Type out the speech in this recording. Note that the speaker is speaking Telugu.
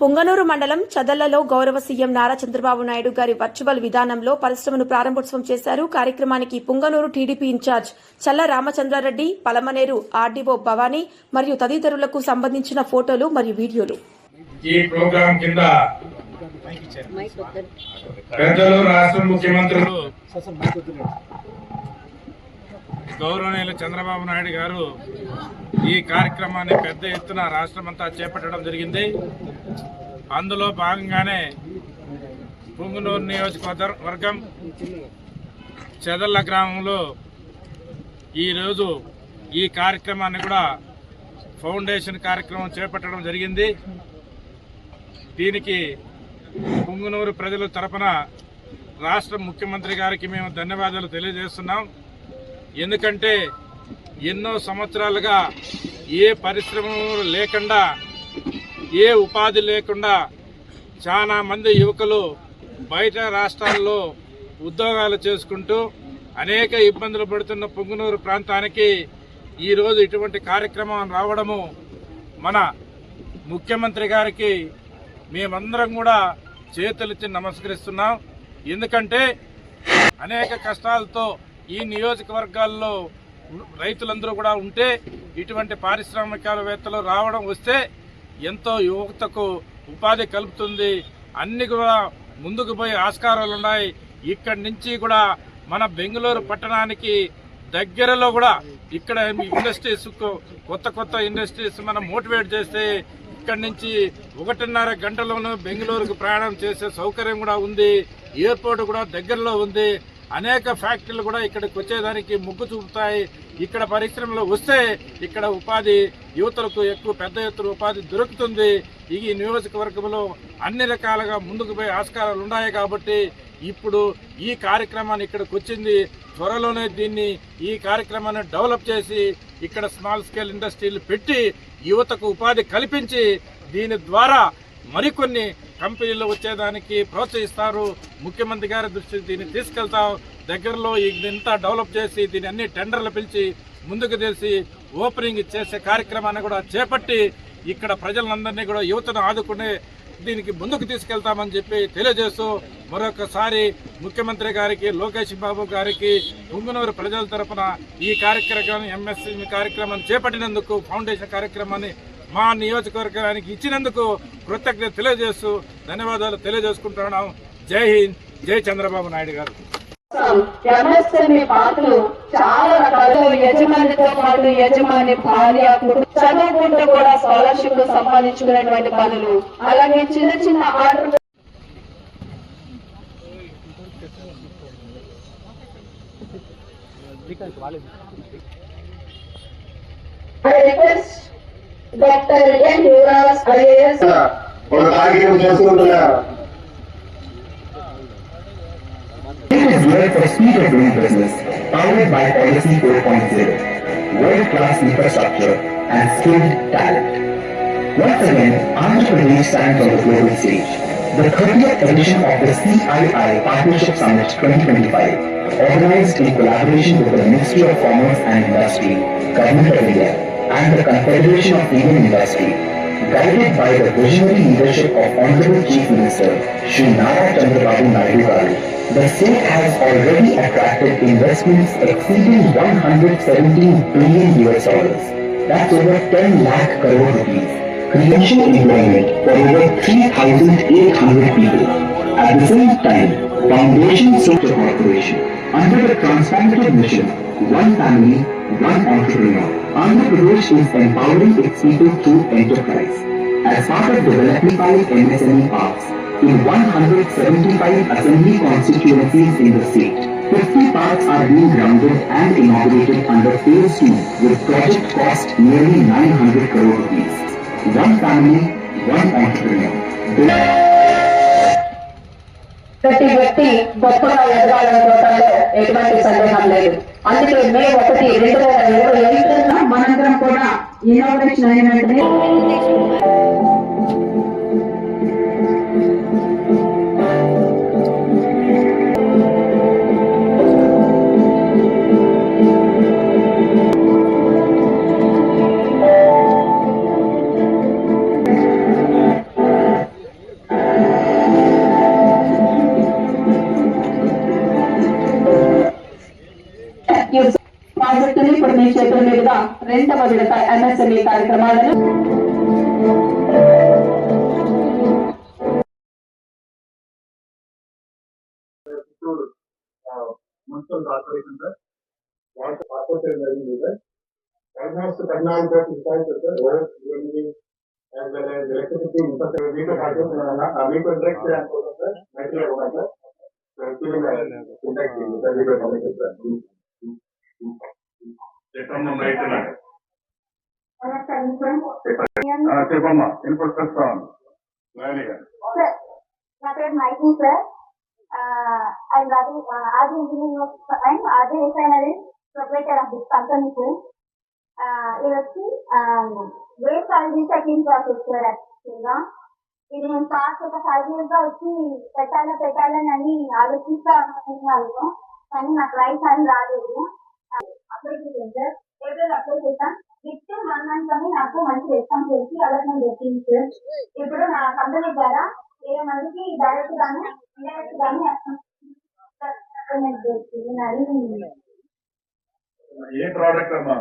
పుంగనూరు మండలం చదలలో గౌరవ సీఎం నారా చంద్రబాబు నాయుడు గారి వర్చువల్ విధానంలో పరిశ్రమను ప్రారంభోత్సవం చేశారు. కార్యక్రమానికి పుంగనూరు టీడీపీ ఇన్ఛార్జ్ చల్ల రామచంద్రారెడ్డి పలమనేరు ఆర్డీఓ భవానీ మరియు తదితరులకు సంబంధించిన ఫోటోలు మరియు వీడియోలు. ఈ ప్రోగ్రాం కింద పెద్దలు రాష్ట్ర ముఖ్యమంత్రులు గౌరవనీయులు చంద్రబాబు నాయుడు గారు ఈ కార్యక్రమాన్ని పెద్ద ఎత్తున రాష్ట్రమంతా చేపట్టడం జరిగింది. అందులో భాగంగానే పుంగునూరు నియోజకవర్గం చెదల్ల గ్రామంలో ఈరోజు ఈ కార్యక్రమాన్ని కూడా ఫౌండేషన్ కార్యక్రమం చేపట్టడం జరిగింది. దీనికి పుంగునూరు ప్రజల తరపున రాష్ట్ర ముఖ్యమంత్రి గారికి మేము ధన్యవాదాలు తెలియజేస్తున్నాం. ఎందుకంటే ఎన్నో సంవత్సరాలుగా ఏ పరిశ్రమలు లేకుండా ఏ ఉపాధి లేకుండా చాలా మంది యువకులు బయట రాష్ట్రాల్లో ఉద్యోగాలు చేసుకుంటూ అనేక ఇబ్బందులు పడుతున్న పుంగునూరు ప్రాంతానికి ఈరోజు ఇటువంటి కార్యక్రమం రావడము మన ముఖ్యమంత్రి గారికి మేమందరం కూడా చేతులెత్తి నమస్కరిస్తున్నాం. ఎందుకంటే అనేక కష్టాలతో ఈ నియోజకవర్గాల్లో రైతులందరూ కూడా ఉంటే ఇటువంటి పారిశ్రామికవేత్తలు రావడం వస్తే ఎంతో యువతకు ఉపాధి కలుపుతుంది. అన్ని కూడా ముందుకు పోయే ఆస్కారాలు ఉన్నాయి. ఇక్కడి నుంచి కూడా మన బెంగళూరు పట్టణానికి దగ్గరలో కూడా ఇక్కడ ఇండస్ట్రీస్ కొత్త కొత్త ఇండస్ట్రీస్ మనం మోటివేట్ చేస్తే ఇక్కడి నుంచి ఒకటిన్నర గంటలోనూ బెంగళూరుకు ప్రయాణం చేసే సౌకర్యం కూడా ఉంది. ఎయిర్పోర్ట్ కూడా దగ్గరలో ఉంది. అనేక ఫ్యాక్టరీలు కూడా ఇక్కడికి వచ్చేదానికి మొగ్గు చూపుతాయి. ఇక్కడ పరిశ్రమలు వస్తే ఇక్కడ ఉపాధి యువతలకు ఎక్కువ పెద్ద ఎత్తున ఉపాధి దొరుకుతుంది. ఈ నియోజకవర్గంలో అన్ని రకాలుగా ముందుకు పోయే ఆస్కారాలు ఉన్నాయి కాబట్టి ఇప్పుడు ఈ కార్యక్రమాన్ని ఇక్కడికి వచ్చింది. త్వరలోనే దీన్ని ఈ కార్యక్రమాన్ని డెవలప్ చేసి ఇక్కడ స్మాల్ స్కేల్ ఇండస్ట్రీలు పెట్టి యువతకు ఉపాధి కల్పించి దీని ద్వారా మరికొన్ని కంపెనీలు వచ్చేదానికి ప్రోత్సహిస్తారు. ముఖ్యమంత్రి గారి దృష్టికి దీన్ని తీసుకెళ్తాం. దగ్గరలో ఇంత డెవలప్ చేసి దీన్ని అన్ని టెండర్లు పిలిచి ముందుకు తెలిసి ఓపెనింగ్ చేసే కార్యక్రమాన్ని కూడా చేపట్టి ఇక్కడ ప్రజలందరినీ కూడా యువతను ఆదుకునే దీనికి ముందుకు తీసుకెళ్తామని చెప్పి తెలియజేస్తూ మరొకసారి ముఖ్యమంత్రి గారికి లోకేష్ బాబు గారికి ఉంగునూరు ప్రజల తరపున ఈ కార్యక్రమం ఎంఎస్సీ కార్యక్రమాన్ని చేపట్టినందుకు ఫౌండేషన్ కార్యక్రమాన్ని మా నియోజకవర్గానికి ఇచ్చినందుకు కృతజ్ఞత తెలియజేస్తూ ధన్యవాదాలు తెలియజేసుకుంటున్నాం. జై హింద్ జై చంద్రబాబు నాయుడు గారు. ఎంఎస్ఎంఈ పాటలు చాలా రకాలు యజమానితో పాటు యజమాని భార్య కుటుంబం చదువుకుంటూ కూడా స్కాలర్షిప్ సంపాదించుకునేటువంటి పనులు. అలాగే చిన్న చిన్న order doctor N Yuvraj IAS. ఒక కార్యక్రమం చేసుకుంటున్నారు For speed of doing business, powered by Policy 4.0, world-class infrastructure and skilled talent. Once again, Andhra Pradesh stands on the global stage. The 30th edition of the CII Partnership Summit 2025, organized in collaboration with the Ministry of Commerce and Industry, Government of India, and the Confederation of Indian Industry, guided by the visionary leadership of Honorable Chief Minister Shri Nara Chandrababu Naidu Garu, the state has already attracted investments exceeding 117 billion US dollars. That's over 10 lakh crore rupees. Creation employment for over 3,800 people. At the same time, Foundation Sector Corporation, under the transformative mission, one family, one entrepreneur, Andhra Pradesh is empowering its people through enterprise. As part of developing five MSME parks in 175 assembly constituencies in the state, 50 parks are being grounded and inaugurated under phase 2 with project cost nearly 900 crore rupees. One family, one entrepreneur. ప్రతి వ్యక్తి గొప్పగా ఎదగాలని చూడటంలో ఎటువంటి సందేహం లేదు అందుకే మే ఒకటి రెండు వేల ఇరవై ఐదున మనందరం కూడా ఇన్నోవేషన్ అయిన రెండవ విడత ఎంఎస్ఎంఈ కార్యక్రమాలను మున్సిపల్ కార్పొరేషన్ సార్ వాటి కార్పొరేషన్ జరిగింది సార్ ఆల్మోస్ట్ పద్నాలుగు కోట్ల రూపాయలు sir road building as well as electricity infrastructure దీంతో పాటు ఆ, మీకు ఇంట్రెస్ట్ అనుకోవడం సార్ మెటీరియల్ కూడా సార్ ఇంట్రెస్ట్ సార్ మీకు కమిషన్ సార్ చెప్పమ్మా. ఇన్ఫ్రాస్ట్రక్చర్ నా పేరు మైకి సార్. అది Adi engineering and Adi refinery proprietor of this company sir ఇది వచ్చి waste oil recycling process sir యాక్చువల్గా? ఇది మేము పాస్ ఒక ఫైవ్ ఇయర్స్గా వచ్చి పెట్టాలా పెట్టాలని అని ఆలోచిస్తా అనుకున్నాను కానీ నాకు రైట్ అని రాలేదు. చేశాను సార్. ఏప్రిల్ అప్లై చేశాను విత్ వన్ మంత్ అని నాకు మంచి రెస్పాన్స్ చేసి అలాట్మెంట్ సార్ ఇప్పుడు నా కంపెనీ ద్వారా వేరే మందికి డైరెక్ట్ ఇండైరెక్ట్ ఏ ప్రోడక్ట్ అమ్మా?